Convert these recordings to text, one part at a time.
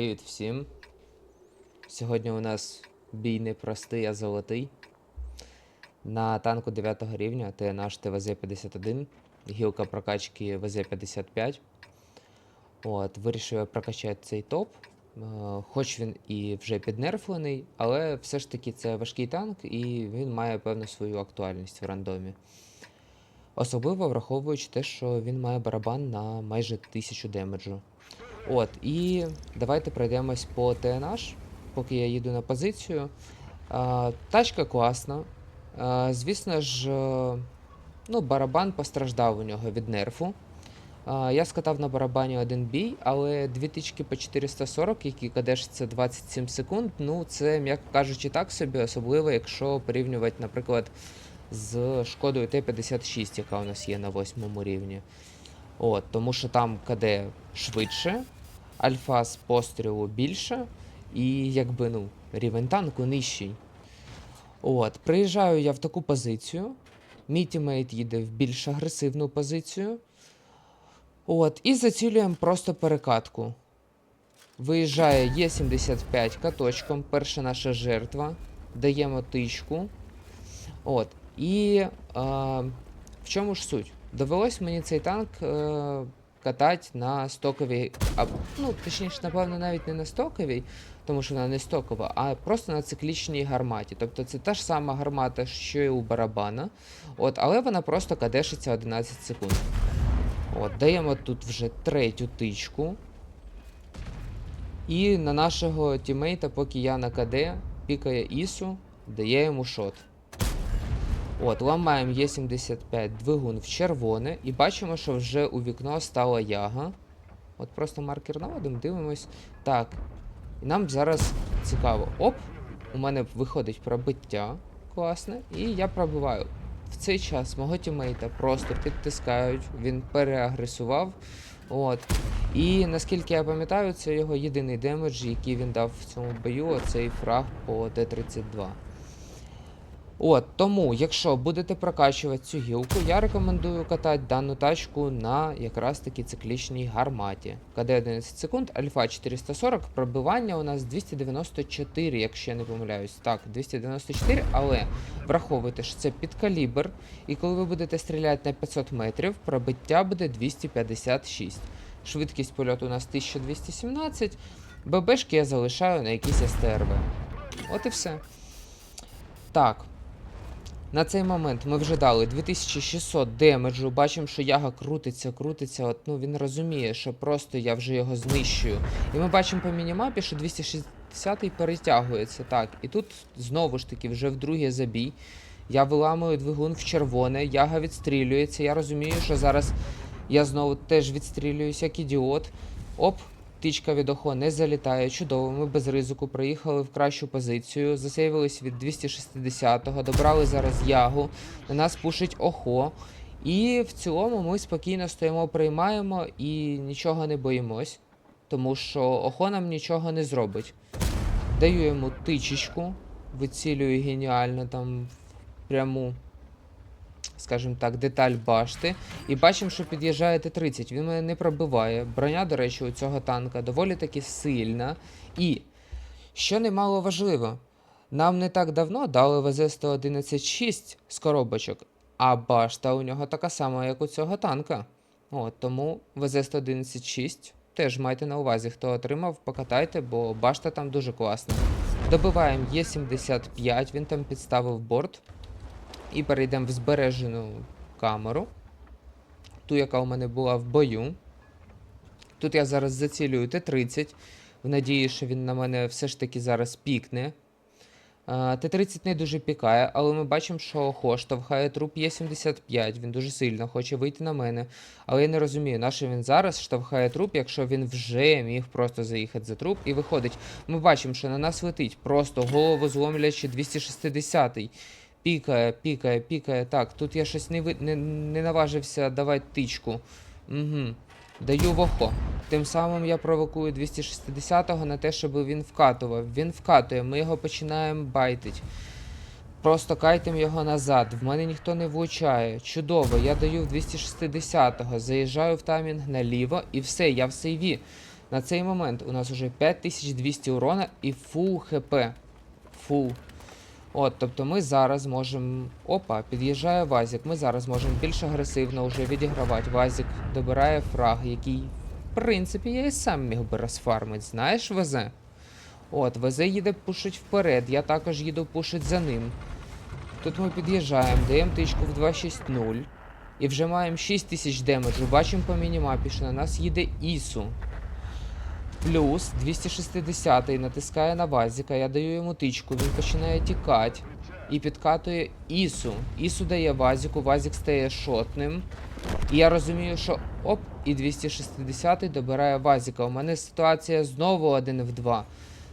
Привіт всім. Сьогодні у нас бій не простий, а золотий. На танку 9 рівня ТНH ТВЗ-51, гілка прокачки ВЗ-55. От, вирішив я прокачати цей топ. Е, Хоч він і вже піднерфлений, але все ж таки це важкий танк і він має певну свою актуальність в рандомі. Особливо враховуючи те, що він має барабан на майже 1000 демеджу. От, і давайте пройдемось по TNH, поки я їду на позицію. А, тачка класна. А, звісно ж, е, ну, барабан постраждав у нього від нерфу. А, я скатав на барабані один бій, але дві тички по 440, які кадешаться 27 секунд, ну це, м'яко кажучи, так собі, особливо, якщо порівнювати, наприклад, з шкодою Т-56, яка у нас є на восьмому рівні. От, тому що там КД швидше, альфа з пострілу більше, і якби ну, рівень танку нижчий. От, приїжджаю я в таку позицію. Мій тімейт їде в більш агресивну позицію. От, і зацілюємо просто перекатку. Виїжджає Є75 каточком, перша наша жертва. Даємо тичку. От. І а, в чому ж суть? Довелось мені цей танк е, катати на стоковій, а, ну, точніше, напевно, навіть не на стоковій, тому що вона не стокова, а просто на циклічній гарматі. Тобто це та ж сама гармата, що і у барабана, от, але вона просто кадешиться 11 секунд. От, даємо тут вже третю тичку. І на нашого тімейта, поки я на КД, пікає Ісу, дає йому шот. От, ламаємо Є75 двигун в червоне і бачимо, що вже у вікно стала яга. От просто маркер наводимо, дивимось. Так. І нам зараз цікаво. Оп! У мене виходить пробиття. Класне. І я пробиваю. В цей час мого тімейта просто підтискають, він переагресував. От. І наскільки я пам'ятаю, це його єдиний демедж, який він дав в цьому бою, оцей фраг по Т-32. От, тому, якщо будете прокачувати цю гілку, я рекомендую катати дану тачку на якраз таки циклічній гарматі. КД 11 секунд, альфа 440, пробивання у нас 294, якщо я не помиляюсь. Так, 294, але враховуйте, що це підкалібр, і коли ви будете стріляти на 500 метрів, пробиття буде 256. Швидкість польоту у нас 1217. ББшки я залишаю на якісь СТРВ. От і все. Так. На цей момент ми вже дали 2600 демеджу. Бачимо, що яга крутиться, крутиться. От, ну він розуміє, що просто я вже його знищую. І ми бачимо по мінімапі, що 260 перетягується. Так, і тут знову ж таки, вже в другий забій. Я виламую двигун в червоне, яга відстрілюється. Я розумію, що зараз я знову теж відстрілююсь, як ідіот. Оп, Тичка від охо не залітає. Чудово, ми без ризику проїхали в кращу позицію. Засейвились від 260-го, добрали зараз ягу. На нас пушить охо. І в цілому ми спокійно стоїмо, приймаємо і нічого не боїмось. Тому що охо нам нічого не зробить. Даю йому тичечку, вицілюю геніально там в пряму, скажімо так, деталь башти. І бачимо, що під'їжджає Т-30. Він мене не пробиває. Броня, до речі, у цього танка доволі таки сильна. І, що немало важливо, нам не так давно дали ВЗ-111-6 з коробочок, а башта у нього така сама, як у цього танка. От, тому ВЗ-111-6 теж майте на увазі, хто отримав, покатайте, бо башта там дуже класна. Добиваємо Є75, він там підставив борт. І перейдемо в збережену камеру. Ту, яка у мене була в бою. Тут я зараз зацілюю Т-30, в надії, що він на мене все ж таки зараз пікне. Т-30 не дуже пікає, але ми бачимо, що Охо штовхає труп Є75, він дуже сильно хоче вийти на мене. Але я не розумію, на що він зараз штовхає труп, якщо він вже міг просто заїхати за труп і виходить. Ми бачимо, що на нас летить просто голову зломлячи 260-й. Пікає, пікає, пікає. Так, тут я щось не ви... не, не наважився давати тичку. Угу. Даю в охо. Тим самим я провокую 260-го на те, щоб він вкатував. Він вкатує, ми його починаємо байтить. Просто кайтем його назад. В мене ніхто не влучає. Чудово, я даю в 260-го, заїжджаю в таймінг наліво і все, я в сейві. На цей момент у нас вже 5200 урона і фул хп. Фул. От, тобто ми зараз можемо. Опа, під'їжджає Вазік. Ми зараз можемо більш агресивно вже відігравати. Вазік добирає фраг, який, в принципі, я і сам міг би розфармити. Знаєш, Везе? От, Везе їде пушить вперед, я також їду пушить за ним. Тут ми під'їжджаємо, даємо тичку в 2.6.0. І вже маємо 6000 демеджу. Бачимо по мінімапі, що на нас їде Ісу. Плюс 260 натискає на Вазіка, я даю йому тичку, він починає тікати і підкатує Ісу. Ісу дає Вазіку, Вазік стає шотним. І я розумію, що оп, і 260 добирає Вазіка. У мене ситуація знову 1 в 2.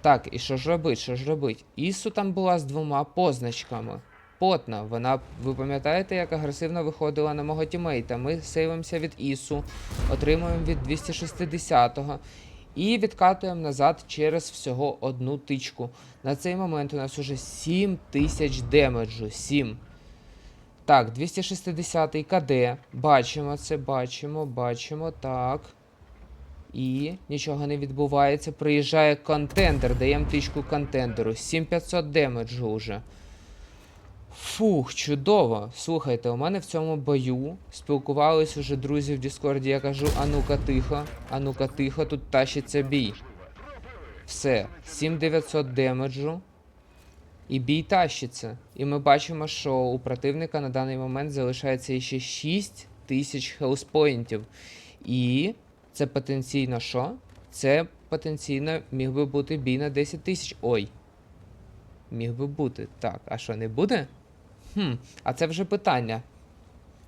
Так, і що ж робить? Що ж робить? Ісу там була з двома позначками. Потна, вона, ви пам'ятаєте, як агресивно виходила на мого тімейта? Ми сейвимося від Ісу, отримуємо від 260-го і відкатуємо назад через всього одну тичку. На цей момент у нас уже 7 тисяч демеджу. 7. Так, 260 КД. Бачимо це, бачимо, бачимо. Так. І нічого не відбувається. Приїжджає контендер. Даємо тичку контендеру. 7500 демеджу вже. Фух, чудово. Слухайте, у мене в цьому бою спілкувались уже друзі в Діскорді. Я кажу, а ну-ка тихо, а ну-ка тихо, тут тащиться бій. Все, 7900 демеджу. І бій тащиться. І ми бачимо, що у противника на даний момент залишається ще 6000 хелспоінтів. І це потенційно що? Це потенційно міг би бути бій на 10 тисяч. Ой. Міг би бути. Так, а що не буде? Хм, а це вже питання.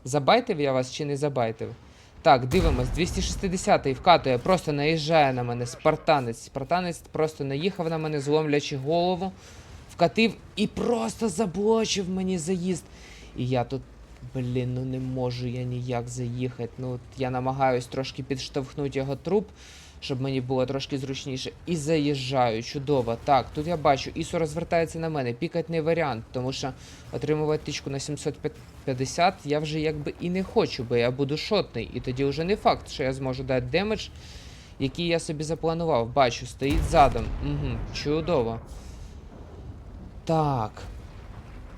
Забайтив я вас чи не забайтив? Так, дивимось, 260-й вкатує, просто наїжджає на мене спартанець. Спартанець просто наїхав на мене, зломлячи голову, вкатив і просто заблочив мені заїзд. І я тут, блін, ну не можу я ніяк заїхати. Ну, от я намагаюсь трошки підштовхнути його труп, щоб мені було трошки зручніше. І заїжджаю, чудово. Так, тут я бачу, Ісу розвертається на мене. Пікать не варіант, тому що отримувати тичку на 750 я вже якби і не хочу, бо я буду шотний. І тоді вже не факт, що я зможу дати демедж, який я собі запланував. Бачу, стоїть задом. Угу, чудово. Так.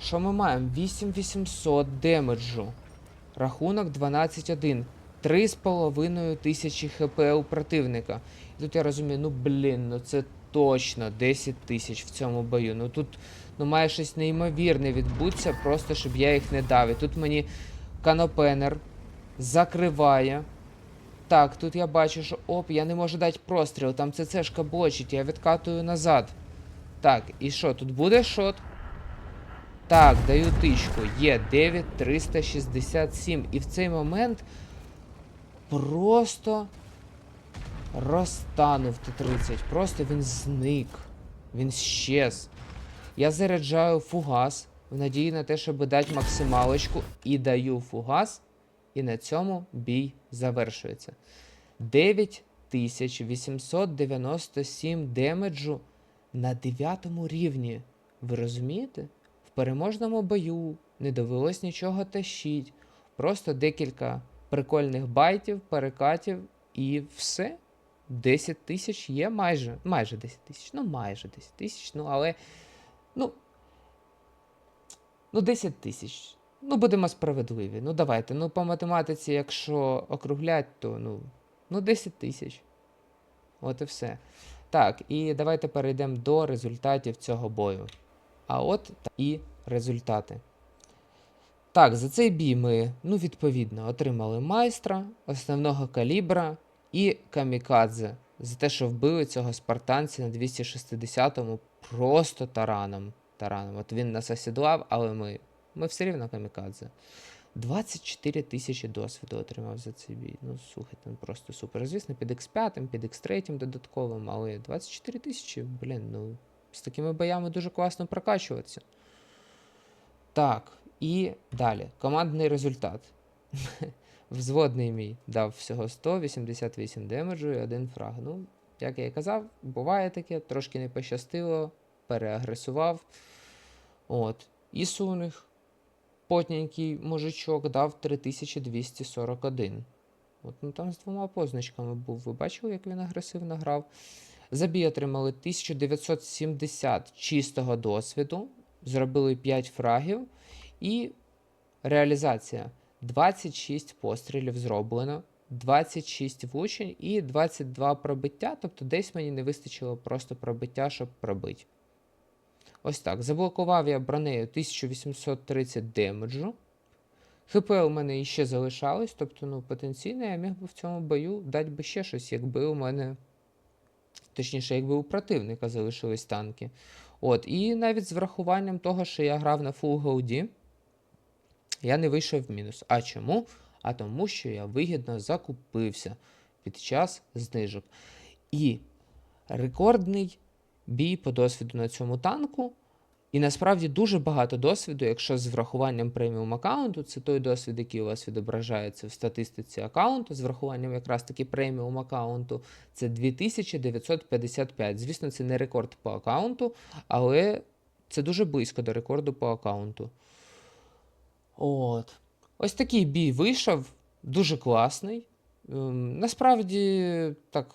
Що ми маємо? 8800 демеджу. Рахунок 12-1. 3,5 тисячі хп у противника. І тут я розумію, ну блін, ну це точно 10 тисяч в цьому бою. Ну тут ну має щось неймовірне відбутися, просто щоб я їх не дав. І тут мені канопенер закриває. Так, тут я бачу, що оп, я не можу дати простріл, там ЦЦшка блочить, я відкатую назад. Так, і що, тут буде шот? Так, даю тичку. Є 9367. І в цей момент просто розтанув Т-30. Просто він зник. Він щез. Я заряджаю фугас в надії на те, щоб дати максималочку, і даю фугас, і на цьому бій завершується. 9897 демеджу на 9 рівні. Ви розумієте? В переможному бою не довелось нічого тащить. Просто декілька прикольних байтів, перекатів і все. 10 тисяч є майже. Майже 10 тисяч. Ну, майже 10 тисяч. Ну, але. Ну. Ну, 10 тисяч. Ну, будемо справедливі. Ну, давайте. Ну, по математиці, якщо округлять, то ну, ну 10 тисяч. От і все. Так, і давайте перейдемо до результатів цього бою. А от і результати. Так, за цей бій ми, ну, відповідно, отримали майстра, основного калібра і камікадзе. За те, що вбили цього спартанця на 260-му просто тараном. тараном. От він нас осідлав, але ми, ми все рівно камікадзе. 24 тисячі досвіду отримав за цей бій. Ну, слухайте, ну просто супер. Звісно, під X5, під X3 додатковим, але 24 тисячі, блін, ну, з такими боями дуже класно прокачуватися. Так, і далі. Командний результат. Взводний мій дав всього 188 демеджу і один фраг. Ну, як я і казав, буває таке, трошки не пощастило, переагресував. От. Ісу у них потненький мужичок дав 3241. От, ну там з двома позначками був. Ви бачили, як він агресивно грав? Забій отримали 1970 чистого досвіду, зробили 5 фрагів і реалізація. 26 пострілів зроблено, 26 влучень і 22 пробиття. Тобто десь мені не вистачило просто пробиття, щоб пробити. Ось так. Заблокував я бронею 1830 демеджу. ХП у мене іще залишалось, тобто, ну, потенційно я міг би в цьому бою дати би ще щось, якби у мене. Точніше, якби у противника залишились танки. От, і навіть з врахуванням того, що я грав на Full Голді, я не вийшов в мінус. А чому? А тому, що я вигідно закупився під час знижок. І рекордний бій по досвіду на цьому танку. І насправді дуже багато досвіду, якщо з врахуванням преміум аккаунту, це той досвід, який у вас відображається в статистиці аккаунту, з врахуванням якраз таки преміум аккаунту, це 2955. Звісно, це не рекорд по аккаунту, але це дуже близько до рекорду по аккаунту. От. Ось такий бій вийшов, дуже класний. Ем, насправді, так,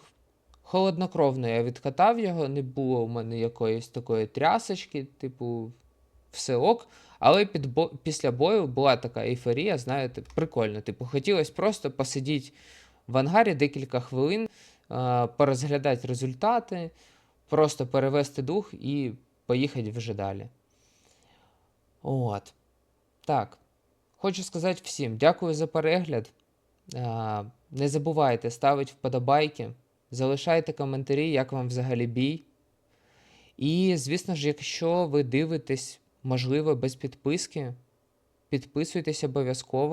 холоднокровно я відкатав його, не було у мене якоїсь такої трясочки, типу, все ок. Але під бо... після бою була така ейфорія, знаєте, прикольно. Типу, хотілося просто посидіти в ангарі декілька хвилин, е, порозглядати результати, просто перевести дух і поїхати вже далі. От. Так. Хочу сказати всім дякую за перегляд. Е, Не забувайте ставити вподобайки, залишайте коментарі, як вам взагалі бій. І, звісно ж, якщо ви дивитесь, можливо, без підписки, підписуйтесь обов'язково.